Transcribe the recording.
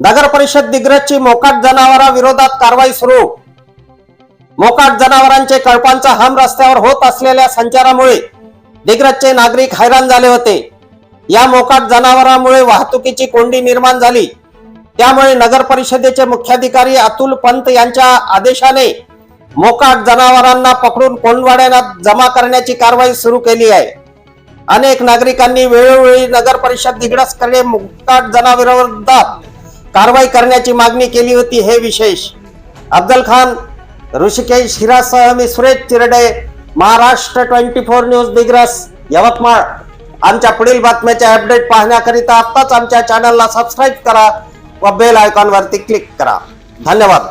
नगर परिषद दिग्रजची मोकाट जनावरांविरोधात कारवाई सुरू. मोकाट जनावरांचे कळपांचा हम रस्त्यावर होत असलेल्या संचारामुळे दिग्रजचे नागरिक हैराण झाले होते. या मोकाट जनावरांमुळे वाहतुकीची कोंडी निर्माण झाली. त्यामुळे नगर परिषदेचे मुख्याधिकारी अतुल पंत यांच्या आदेशाने मोकाट जनावरांना पकडून कोंडवाड्यात जमा करण्याची कारवाई सुरू केली आहे. अनेक नागरिकांनी वेळोवेळी नगर परिषद दिग्रसकडे मोकाट जनावरांविरोधात कारवाई करण्याची मागणी केली होती हे विशेष. अफजल खान ऋषिकेश हिरासह मी Suresh Chirde Maharashtra twenty four news Digras Yavatmal. आमच्या पुढील बातम्याचे अपडेट पाहण्याकरिता आत्ताच आमच्या चॅनलला सबस्क्राईब करा व बेल आयकॉनवरती क्लिक करा. धन्यवाद.